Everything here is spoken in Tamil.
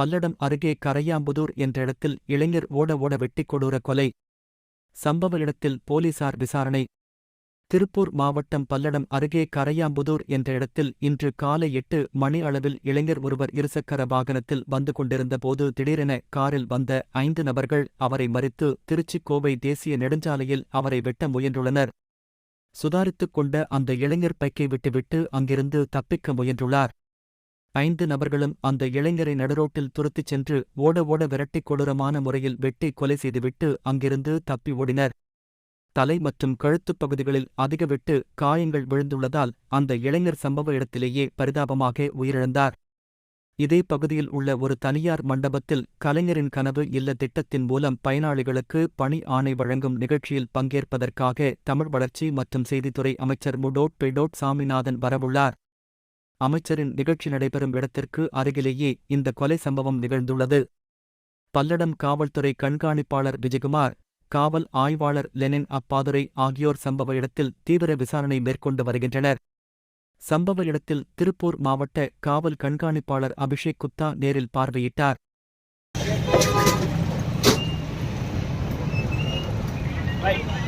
பல்லடம் அருகே கரையாம்புதூர் என்ற இடத்தில் இளைஞர் ஓட ஓட வெட்டிக் கொடூர கொலை. சம்பவ இடத்தில் போலீசார் விசாரணை. திருப்பூர் மாவட்டம் பல்லடம் அருகே கரையாம்புதூர் என்ற இடத்தில் இன்று காலை எட்டு மணி அளவில் இளைஞர் ஒருவர் இருசக்கர வாகனத்தில் வந்து கொண்டிருந்த போது திடீரென காரில் வந்த ஐந்து நபர்கள் அவரை மறித்து திருச்சி கோவை தேசிய நெடுஞ்சாலையில் அவரை வெட்ட முயன்றுள்ளனர். சுதாரித்துக் கொண்ட அந்த இளைஞர் பைக்கை விட்டுவிட்டு அங்கிருந்து தப்பிக்க முயன்றுள்ளார். ஐந்து நபர்களும் அந்த இளைஞரை நடுரோட்டில் துரத்திச் சென்று ஓட ஓட விரட்டிக் கொடூரமான முறையில் வெட்டி கொலை செய்துவிட்டு அங்கிருந்து தப்பி ஓடினர். தலை மற்றும் கழுத்துப் பகுதிகளில் அதிக வெட்டு காயங்கள் விழுந்துள்ளதால் அந்த இளைஞர் சம்பவ இடத்திலேயே பரிதாபமாக உயிரிழந்தார். இதே பகுதியில் உள்ள ஒரு தனியார் மண்டபத்தில் கலைஞரின் கனவு இல்ல திட்டத்தின் மூலம் பயனாளிகளுக்கு பணி ஆணை வழங்கும் நிகழ்ச்சியில் பங்கேற்பதற்காக தமிழ் வளர்ச்சி மற்றும் செய்தித்துறை அமைச்சர் முடோட் பெடோட் சாமிநாதன் வரவுள்ளார். அமைச்சரின் நிகழ்ச்சி நடைபெறும் இடத்திற்கு அருகிலேயே இந்த கொலை சம்பவம் நிகழ்ந்துள்ளது. பல்லடம் காவல்துறை கண்காணிப்பாளர் விஜயகுமார் காவல் ஆய்வாளர் லெனின் அப்பாதுரை ஆகியோர் சம்பவ இடத்தில் தீவிர விசாரணை மேற்கொண்டு வருகின்றனர். சம்பவ இடத்தில் திருப்பூர் மாவட்ட காவல் கண்காணிப்பாளர் அபிஷேக் குப்தா நேரில் பார்வையிட்டார். Right.